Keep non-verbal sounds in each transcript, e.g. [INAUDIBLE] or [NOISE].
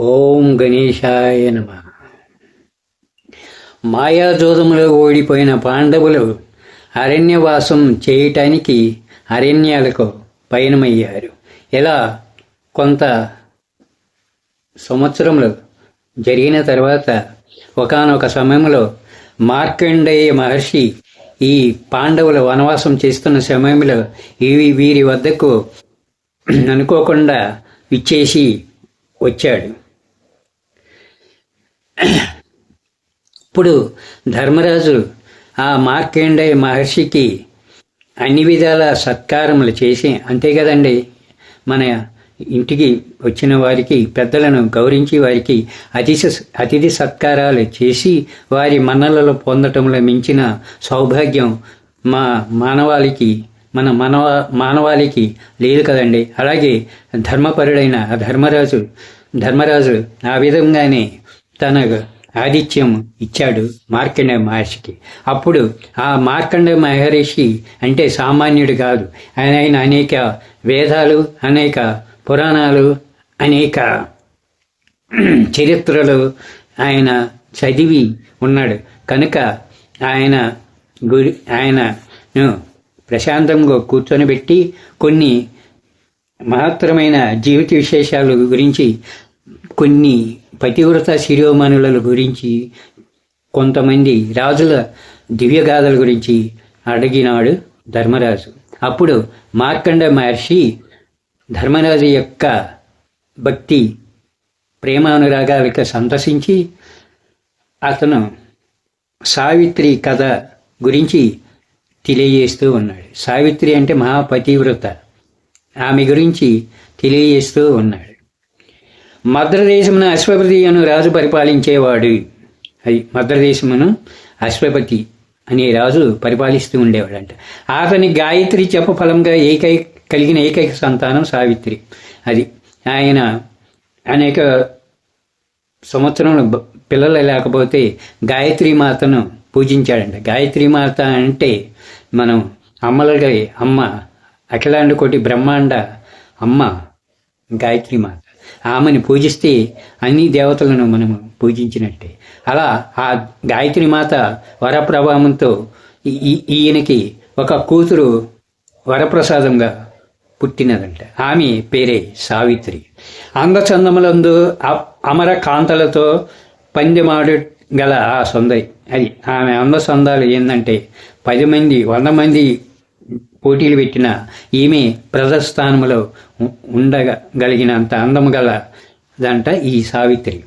ఓం గణేశాయ నమ. మాయాజోదములో ఓడిపోయిన పాండవులు అరణ్యవాసం చేయటానికి అరణ్యాలకు పయనమయ్యారు. ఇలా కొంత సంవత్సరములు జరిగిన తర్వాత ఒకానొక సమయంలో మార్కండేయ మహర్షి ఈ పాండవులు వనవాసం చేస్తున్న సమయంలో ఇవి వీరి వద్దకు అనుకోకుండా ఇచ్చేసి వచ్చాడు. ఇప్పుడు ధర్మరాజు ఆ మార్కేండయ మహర్షికి అన్ని విధాల సత్కారములు చేసి అంతే కదండి మన ఇంటికి వచ్చిన వారికి పెద్దలను గౌరవించి వారికి అతిథి అతిథి సత్కారాలు చేసి వారి మన్నలలో పొందటంలో మించిన సౌభాగ్యం మా మానవాళికి మన మనవా మానవాళికి లేదు కదండి. అలాగే ధర్మపరుడైన ధర్మరాజు ధర్మరాజు ఆ విధంగానే తన ఆదిత్యం ఇచ్చాడు మార్కండే మహర్షికి. అప్పుడు ఆ మార్కండే మహర్షి అంటే సామాన్యుడు కాదు. ఆయన ఆయన అనేక వేదాలు అనేక పురాణాలు అనేక చరిత్రలు ఆయన చదివి ఉన్నాడు. కనుక ఆయన గురి ఆయనను ప్రశాంతంగా కూర్చొని పెట్టి కొన్ని మహత్తరమైన జీవిత విశేషాల గురించి కొన్ని పతివ్రత శిరోమణుల గురించి కొంతమంది రాజుల దివ్యగాథల గురించి అడిగినాడు ధర్మరాజు. అప్పుడు మార్కండ మహర్షి ధర్మరాజు యొక్క భక్తి ప్రేమానురాగాలకు సంతసించి అతను సావిత్రి కథ గురించి తెలియజేస్తూ ఉన్నాడు. సావిత్రి అంటే మహాపతివ్రత ఆమె గురించి తెలియజేస్తూ ఉన్నాడు. మద్రదేశమును అశ్వపతి అను రాజు పరిపాలించేవాడు. అది మద్రదేశమును అశ్వపతి అనే రాజు పరిపాలిస్తూ ఉండేవాడంట. అతని గాయత్రి చెప్ప ఫలంగా ఏకైక కలిగిన ఏకైక సంతానం సావిత్రి. అది ఆయన అనేక సంవత్సరంలో పిల్లలు లేకపోతే గాయత్రి మాతను పూజించాడంట. గాయత్రి మాత అంటే మనం అమ్మలగా అమ్మ అఖిలాండ కోటి బ్రహ్మాండ అమ్మ గాయత్రి మాత. ఆమెను పూజిస్తే అన్ని దేవతలను మనము పూజించినట్టే. అలా ఆ గాయత్రి మాత వరప్రభావంతో ఈ- ఈయనకి ఒక కూతురు వరప్రసాదంగా పుట్టినదంట. ఆమె పేరే సావిత్రి. అందచందములందు అమర కాంతలతో పందెమాడు గల ఆ సుందరి అది ఆమె అందచందాలు ఏంటంటే పది మంది వంద మంది పోటీలు పెట్టిన ఈమె ప్రజస్థానంలో ఉండగలిగినంత అందము గల దంట ఈ సావిత్రి.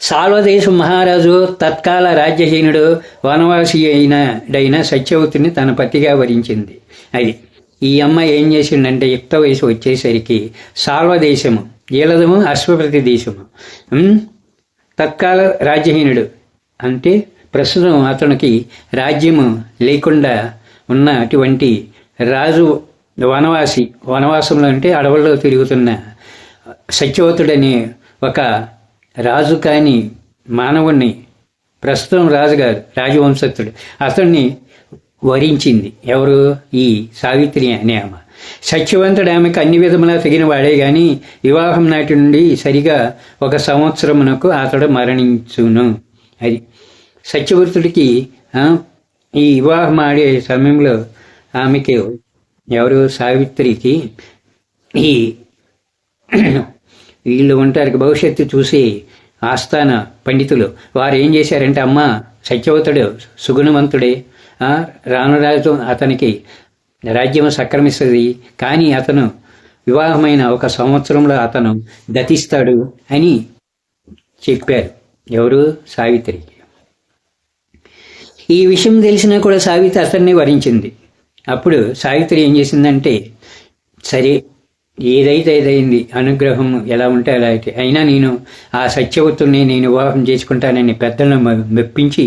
సాల్వదేశ మహారాజు తత్కాల రాజ్యహీనుడు వనవాసి అయినడైన సత్యవతిని తన పతిగా వరించింది. అది ఈ అమ్మాయి ఏం చేసిందంటే యుక్త వయసు వచ్చేసరికి సాల్వదేశము ఈలదము అశ్వప్రతి దేశము. తత్కాల రాజ్యహీనుడు అంటే ప్రస్తుతం అతనికి రాజ్యము లేకుండా ఉన్న అటువంటి రాజు వనవాసి వనవాసంలో అంటే అడవుల్లో తిరుగుతున్న సత్యవతుడనే ఒక రాజు కాని మానవుణ్ణి ప్రస్తుతం రాజుగారు రాజవంశస్థుడు అతన్ని వరించింది. ఎవరు? ఈ సావిత్రి అనే ఆమె. సత్యవంతుడు ఆమెకు అన్ని విధములా తగిన వాడే గాని వివాహం నాటి నుండి సరిగా ఒక సంవత్సరమునకు అతడు మరణించును. అది సత్యవతుడికి ఈ వివాహం ఆడే సమయంలో ఆమెకి ఎవరు సావిత్రికి ఈ [CLEARS THROAT] వీళ్ళు ఉంటారు భవిష్యత్తు చూసి ఆస్థాన పండితులు. వారు ఏం చేశారంటే అమ్మ సత్యవతుడు సుగుణవంతుడే. ఆ, రాను రాజు అతనికి రాజ్యం సక్రమిస్తుంది. కానీ అతను వివాహమైన ఒక సంవత్సరంలో అతను గతిస్తాడు అని చెప్పారు. ఎవరు? సావిత్రి. ఈ విషయం తెలిసినా కూడా సావిత్రి అతన్ని వరించింది. అప్పుడు సావిత్రి ఏం చేసిందంటే సరే ఏదైతే ఏదైంది అనుగ్రహం ఎలా ఉంటే అలా అయితే. అయినా నేను ఆ సత్యవతుల్ని నేను వివాహం చేసుకుంటానని పెద్దలను మెప్పించి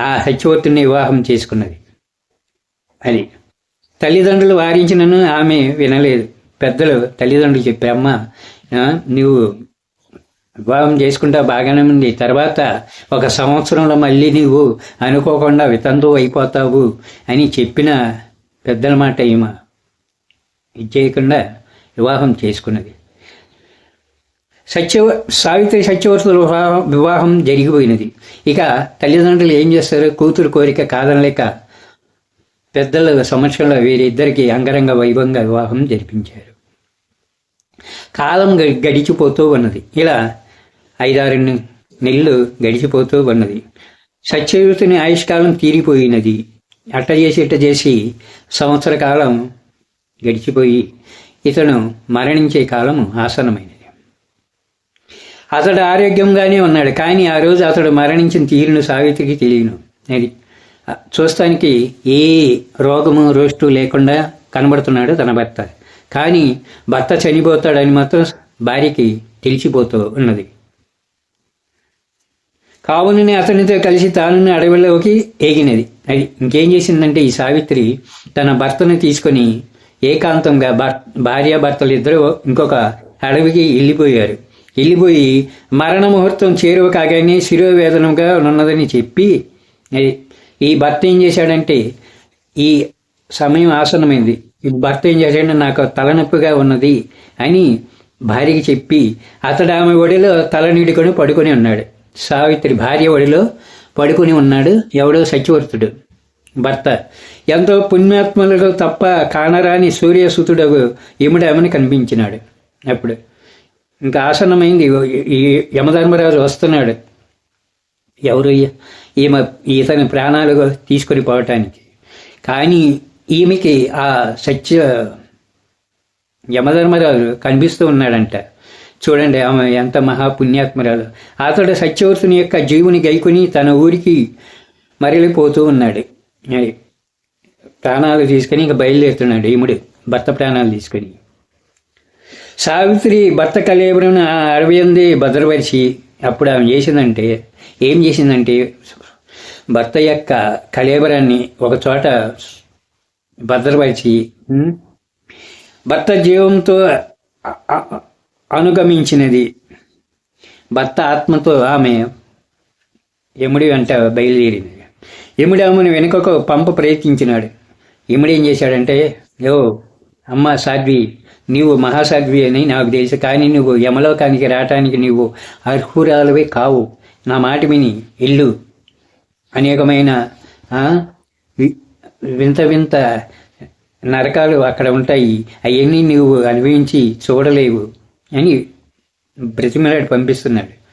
ఆ సత్యవతుల్ని వివాహం చేసుకున్నది. అది. తల్లిదండ్రులు వారించినను ఆమె వినలేదు. పెద్దలు తల్లిదండ్రులు చెప్పే అమ్మ నువ్వు వివాహం చేసుకుంటా బాగానే ఉంది. తర్వాత ఒక సంవత్సరంలో మళ్ళీ నువ్వు అనుకోకుండా వితంతు అయిపోతావు అని చెప్పిన పెద్దల మాట ఈమె ఇది చేయకుండా వివాహం చేసుకున్నది. సత్య సావిత్రి సత్యవర్తుల వివాహం వివాహం జరిగిపోయినది. ఇక తల్లిదండ్రులు ఏం చేస్తారు? కూతురు కోరిక కాదనలేక పెద్దల సమక్షంలో వీరిద్దరికి అంగరంగ వైభవంగా వివాహం జరిపించారు. కాలం గడిచిపోతూ ఉన్నది. ఇలా ఐదారు నెలలు గడిచిపోతూ ఉన్నది. సత్యవతిని ఆయుష్కాలం తీరిపోయినది. అట్ట చేసి ఇట్ట చేసి సంవత్సర కాలం గడిచిపోయి ఇతను మరణించే కాలం ఆసనమైనది అతడు ఆరోగ్యంగానే ఉన్నాడు కానీ ఆ రోజు అతడు మరణించిన తీరును సావిత్రికి తెలియను. అది చూస్తానికి ఏ రోగము రోస్టు లేకుండా కనబడుతున్నాడు తన భర్త. కానీ భర్త చనిపోతాడని మాత్రం భార్యకి తెలిసిపోతూ ఉన్నది. కావునని అతనితో కలిసి తానుని అడవిలోకి ఏగినది. అది ఇంకేం చేసిందంటే ఈ సావిత్రి తన భర్తను తీసుకొని ఏకాంతంగా భర్ భార్యాభర్తలు ఇద్దరు ఇంకొక అడవికి వెళ్ళిపోయారు. వెళ్ళిపోయి మరణ ముహూర్తం చేరువ కాగానే శిరోవేదనంగా ఉన్నదని చెప్పి అది ఈ భర్త ఏం చేశాడంటే ఈ సమయం ఆసనమైంది ఈ భర్త ఏం చేశాడంటే నాకు తలనొప్పిగా ఉన్నది అని భార్యకి చెప్పి అతడు ఆమె ఒడిలో తల నీడుకొని పడుకొని ఉన్నాడు. సావిత్రి భార్య ఒడిలో పడుకొని ఉన్నాడు. ఎవడో సత్యవర్తుడు. భర్త. ఎంతో పుణ్యాత్మలకు తప్ప కానరాని సూర్యసుతుడు ఇముడేమని కనిపించినాడు. అప్పుడు ఇంకా ఆసన్నమైంది ఈ యమధర్మరాజు వస్తున్నాడు. ఎవరు ఈమె ఇతని ప్రాణాలు తీసుకొని పోవటానికి. కానీ ఈమెకి ఆ సత్య యమధర్మరాజు కనిపిస్తూ ఉన్నాడంట. చూడండి ఆమె ఎంత మహాపుణ్యాత్మరాలు. అతడు సత్యవతుని యొక్క జీవుని గైకొని తన ఊరికి మరలిపోతూ ఉన్నాడు. ప్రాణాలు తీసుకొని ఇంకా బయలుదేరుతున్నాడు ఈముడు. భర్త ప్రాణాలు తీసుకొని. సావిత్రి భర్త కలేబరం ఆ అడవి అంది భద్రపరిచి అప్పుడు ఆమె చేసిందంటే ఏం చేసిందంటే భర్త యొక్క కలేబరాన్ని ఒక చోట భద్రపరిచి భర్త జీవంతో అనుగమించినది. భర్త ఆత్మతో ఆమె యముడి వెంట బయలుదేరింది. యముడి ఆమెను వెనుకకు పంప ప్రయత్నించినాడు. యముడు ఏం చేశాడంటే యో అమ్మ సాధ్వి నీవు మహాసాధ్వి అని నాకు తెలుసు కానీ నువ్వు యమలోకానికి రావటానికి నీవు అర్హురాలవే కావు. నా మాట విని ఇల్లు అనేకమైన వింత వింత నరకాలు అక్కడ ఉంటాయి. అవన్నీ నువ్వు అనుభవించి చూడలేవు. అని బ్రతిమలాడి పంపిస్తున్నాడు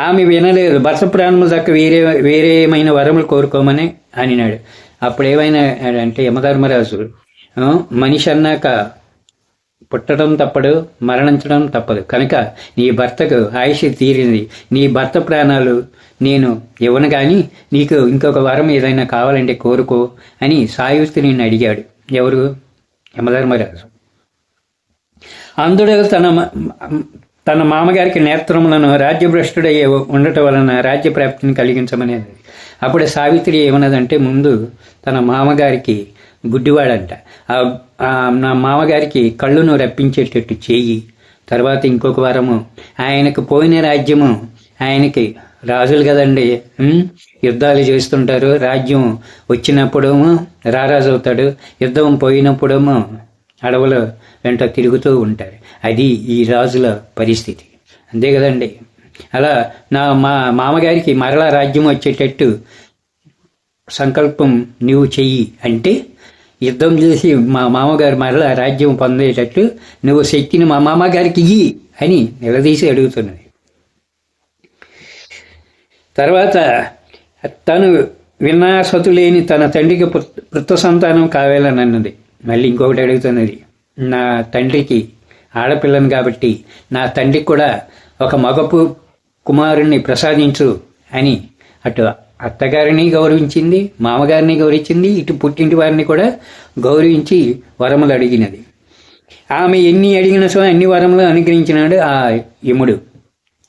ఆమె వినలేదు. భర్త ప్రాణములు దక్క వేరే వేరే ఏమైనా వరములు కోరుకోమని అనినాడు. అప్పుడు ఏమైనా అంటే యమధర్మరాజు మనిషి అన్నాక పుట్టడం తప్పదు మరణించడం తప్పదు. కనుక నీ భర్తకు ఆయుష్ తీరింది. నీ భర్త ప్రాణాలు నేను ఇవ్వను కానీ నీకు ఇంకొక వరం ఏదైనా కావాలంటే కోరుకో అని సాయుస్తిని అడిగాడు. ఎవరు? యమధర్మరాజు. అందుడు తన తన మామగారికి నేత్రములను రాజ్యభ్రష్టుడై ఉండటం వలన రాజ్య ప్రాప్తిని కలిగించమనేది. అప్పుడు సావిత్రి ఏమన్నదంటే ముందు తన మామగారికి గుడ్డివాడంట నా మామగారికి కళ్ళును రప్పించేటట్టు చేయి. తర్వాత ఇంకొక వారము ఆయనకు పోయిన రాజ్యము ఆయనకి రాజులు కదండి. యుద్ధాలు చేస్తుంటారు. రాజ్యం వచ్చినప్పుడేమో రారాజు అవుతాడు యుద్ధం పోయినప్పుడేమో అడవుల వెంట తిరుగుతూ ఉంటారు. అది ఈ రాజుల పరిస్థితి. అంతే కదండి. అలా నా మా మామగారికి మరలా రాజ్యం వచ్చేటట్టు సంకల్పం నువ్వు చెయ్యి అంటే యుద్ధం చేసి మా మామగారు మరలా రాజ్యం పొందేటట్టు నువ్వు శక్తిని మా మామగారికి ఇయ్యి అని నిలదీసి అడుగుతున్నది. తర్వాత తను వినాశతు లేని తన తండ్రికి పుత్- పుత్ర సంతానం కావాలని అన్నది. మళ్ళీ ఇంకొకటి అడుగుతున్నది. నా తండ్రికి ఆడపిల్లను కాబట్టి నా తండ్రికి కూడా ఒక మగపు కుమారుణ్ణి ప్రసాదించు అని అటు అత్తగారిని గౌరవించింది మామగారిని గౌరవించింది ఇటు పుట్టింటి వారిని కూడా గౌరవించి వరములు అడిగినది. ఆమె ఎన్ని అడిగిన సో అన్ని వరములు అనుగ్రహించినాడు ఆ యముడు.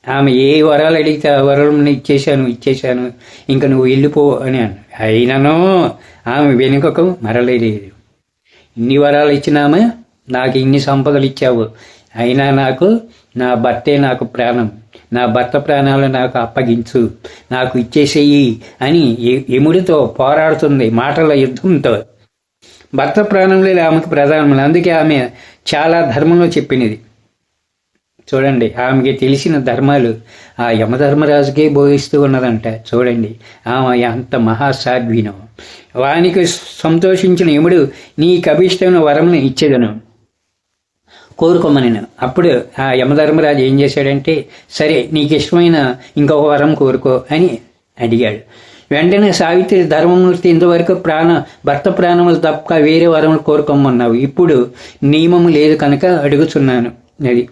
ఆమె ఏ వరాలు అడిగితే ఆ వరం ఇచ్చేశాను ఇచ్చేశాను ఇంకా నువ్వు వెళ్ళిపో అని అన్న అయినను ఆమె వెనుకకు మరలేదు ఇన్ని వరాలు ఇచ్చినామే? నాకు ఇన్ని సంపదలు ఇచ్చావు. అయినా నాకు నా భర్తే నాకు ప్రాణం. నా భర్త ప్రాణాలు నాకు అప్పగించు. నాకు ఇచ్చేసేయి అని ఎముడితో పోరాడుతుంది మాటల యుద్ధంతో. భర్త ప్రాణంలో ఆమెకు ప్రధానములు. అందుకే ఆమె చాలా ధర్మంలో చెప్పినది. చూడండి ఆమెకి తెలిసిన ధర్మాలు ఆ యమధర్మరాజుకే బోధిస్తూ ఉన్నదంట. చూడండి ఆమె అంత మహాసాధ్వినం. వానికి సంతోషించిన యముడు నీ కభిష్టమైన వరంను ఇచ్చేదను. కోరుకోమని అప్పుడు ఆ యమధర్మరాజు ఏం చేశాడంటే సరే నీకు ఇష్టమైన ఇంకొక వరం కోరుకో అని అడిగాడు. వెంటనే సావిత్రి ధర్మమూర్తి ఇంతవరకు ప్రాణ భర్త ప్రాణములు తప్ప వేరే వరములు కోరుకోమన్నావు. ఇప్పుడు నియమము లేదు కనుక అడుగుతున్నాను అది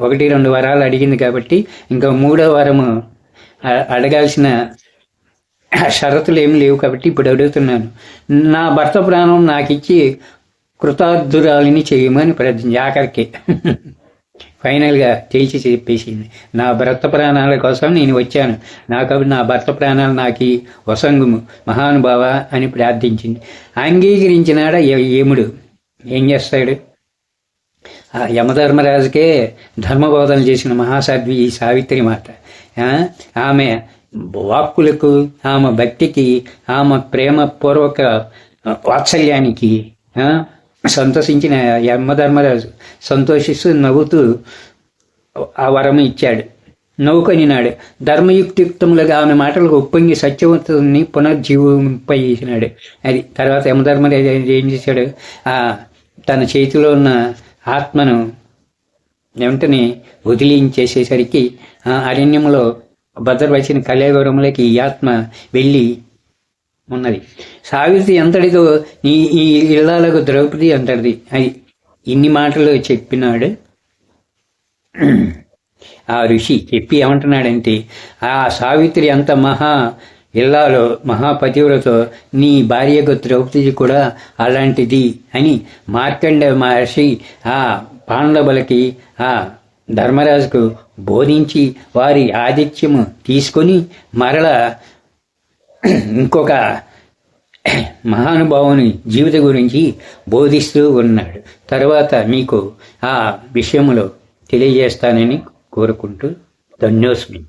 ఒకటి రెండు వారాలు అడిగింది కాబట్టి ఇంకా మూడో వరము అడగాల్సిన షరతులు ఏమి లేవు కాబట్టి ఇప్పుడు అడుగుతున్నాను. నా భర్త ప్రాణం నాకు ఇచ్చి కృతార్థురాలిని చేయమని ప్రార్థించి ఆఖరికి. ఫైనల్గా [LAUGHS] తేల్చి చెప్పేసింది. నా భర్త ప్రాణాల కోసం నేను వచ్చాను. నాకు నా భర్త ప్రాణాలు నాకు వసంగము మహానుభావ అని ప్రార్థించింది. అంగీకరించినాడ యముడు ఏం చేస్తాడు? ఆ యమధర్మరాజుకే ధర్మబోధన చేసిన మహాసాధ్వి ఈ సావిత్రి మాత. ఆమె వాక్కులకు ఆమె భక్తికి ఆమె ప్రేమ పూర్వక వాత్సల్యానికి సంతోషించిన యమధర్మరాజు సంతోషిస్తూ నవ్వుతూ ఆ వరం ఇచ్చాడు. నౌకొనినాడు ధర్మయుక్తియుక్తములుగా ఆమె మాటలకు ఒప్పొంగి సత్యవంతుని పునర్జీవింపజేసినాడు. అది తర్వాత యమధర్మరాజు ఏం చేశాడు? ఆ తన చేతిలో ఉన్న ఆత్మను వెంటనే వదిలించేసేసరికి ఆ అరణ్యంలో భద్రపరిచిన కళ్యాగౌరంలోకి ఈ ఆత్మ వెళ్ళి ఉన్నది. సావిత్రి ఎంతటిదో ఈ ఈ ఇళ్ళాలకు ద్రౌపది అంతటిది. అది ఇన్ని మాటలు చెప్పినాడు. ఆ ఋషి చెప్పి ఏమంటున్నాడంటే ఆ సావిత్రి అంత మహా ఇల్లాలో మహాపతివ్రత నీ భార్యకు ద్రౌపది కూడా అలాంటిది అని మార్కండ మహర్షి ఆ పాండవులకి ఆ ధర్మరాజుకు బోధించి వారి ఆతిథ్యము తీసుకొని మరల ఇంకొక మహానుభావుని జీవిత గురించి బోధిస్తూ ఉన్నాడు. తర్వాత మీకు ఆ విషయంలో తెలియజేస్తానని కోరుకుంటూ ధన్యోస్మి.